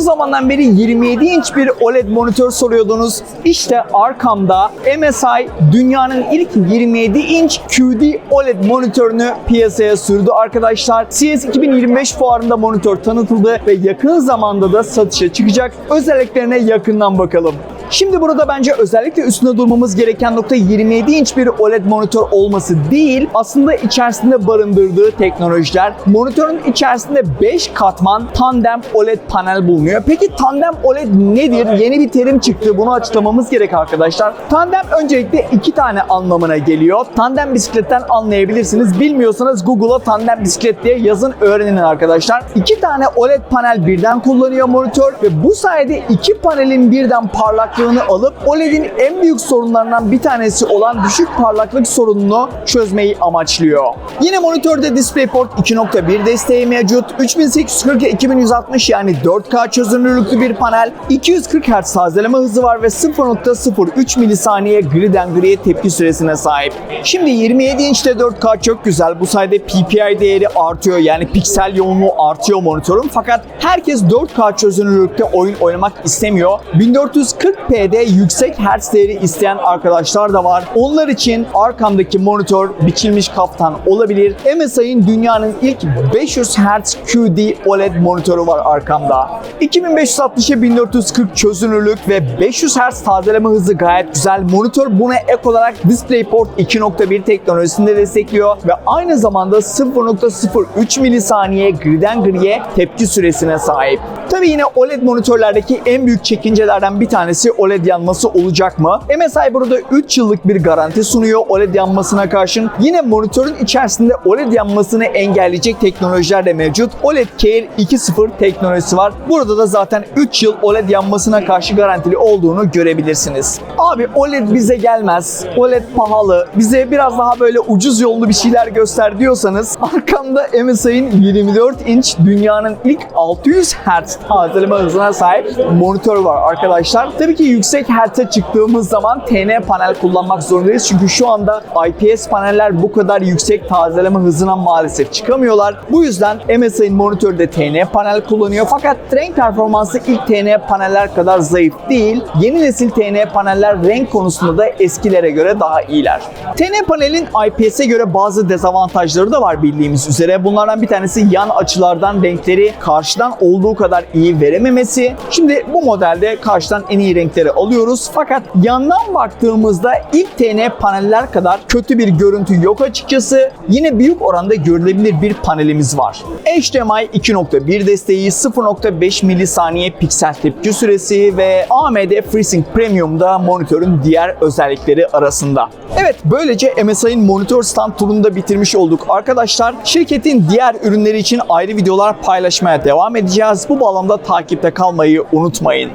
zamandan beri 27 inç bir OLED monitör soruyordunuz. İşte arkamda MSI dünyanın ilk 27 inç QD OLED monitörünü piyasaya sürdü arkadaşlar. CES 2025 fuarında monitör tanıtıldı ve yakın zamanda da satışa çıkacak. Özelliklerine yakından bakalım. Şimdi burada bence özellikle üstüne durmamız gereken nokta 27 inç bir OLED monitör olması değil, aslında içerisinde barındırdığı teknolojiler. Monitörün içerisinde 5 katman tandem OLED panel bulunuyor. Peki tandem OLED nedir? Yeni bir terim çıktı. Bunu açıklamamız gerek arkadaşlar. Tandem öncelikle iki tane anlamına geliyor. Tandem bisikletten anlayabilirsiniz. Bilmiyorsanız Google'a tandem bisiklet diye yazın öğrenin arkadaşlar. İki tane OLED panel birden kullanıyor monitör ve bu sayede iki panelin birden parlaklığını alıp OLED'in en büyük sorunlarından bir tanesi olan düşük parlaklık sorununu çözmeyi amaçlıyor. Yine monitörde DisplayPort 2.1 desteği mevcut. 3840 2160 yani 4K çözünürlüklü bir panel. 240 Hz tazeleme hızı var ve 0.03 milisaniye griden griye tepki süresine sahip. Şimdi 27 inçte 4K çok güzel. Bu sayede PPI değeri artıyor. Yani piksel yoğunluğu artıyor monitörün. Fakat herkes 4K çözünürlükte oyun oynamak istemiyor. 1440p'de yüksek hertz değeri isteyen arkadaşlar da var. Onlar için arkamdaki monitör biçilmiş kaftan olabilir. MSI'ın dünyanın ilk 500 Hz QD OLED monitörü var arkamda. 2560'a 1440 çözünürlük ve 500 Hz tazeleme hızı gayet güzel. Monitör buna ek olarak DisplayPort 2.1 teknolojisini destekliyor ve aynı zamanda 0.03 milisaniye griden griye tepki süresine sahip. Tabi yine OLED monitörlerdeki en büyük çekincelerden bir tanesi OLED yanması olacak mı? MSI burada 3 yıllık bir garanti sunuyor OLED yanmasına karşın. Yine monitörün içerisinde OLED yanmasını engelleyecek teknolojiler de mevcut. OLED Care 2.0 teknolojisi var. Burada da zaten 3 yıl OLED yanmasına karşı garantili olduğunu görebilirsiniz. Abi OLED bize gelmez. OLED pahalı. Bize biraz daha böyle ucuz yollu bir şeyler göster diyorsanız arkamda MSI'nin 24 inç dünyanın ilk 600 Hz tazeleme hızına sahip monitör var arkadaşlar. Tabii ki yüksek hertz'e çıktığımız zaman TN panel kullanmak zorundayız. Çünkü şu anda IPS paneller bu kadar yüksek tazeleme hızına maalesef çıkamıyorlar. Bu yüzden MSI'nin monitörü de TN panel kullanıyor. Fakat renk performansı ilk TN paneller kadar zayıf değil. Yeni nesil TN paneller renk konusunda da eskilere göre daha iyiler. TN panelin IPS'e göre bazı dezavantajları da var bildiğimiz üzere. Bunlardan bir tanesi yan açılardan renkleri karşıdan olduğu kadar iyi verememesi. Şimdi bu modelde karşıdan en iyi renkleri alıyoruz. Fakat yandan baktığımızda ilk TN paneller kadar kötü bir görüntü yok açıkçası. Yine büyük oranda görülebilir bir panelimiz var. HDMI 2.1 desteği, 0.5 milisaniye piksel tepki süresi ve AMD FreeSync Premium da monitörün diğer özellikleri arasında. Evet böylece MSI'nin monitör stand turunu da bitirmiş olduk arkadaşlar. Şirketin diğer ürünleri için ayrı videolar paylaşmaya devam edeceğiz. Bu bağlamda takipte kalmayı unutmayın.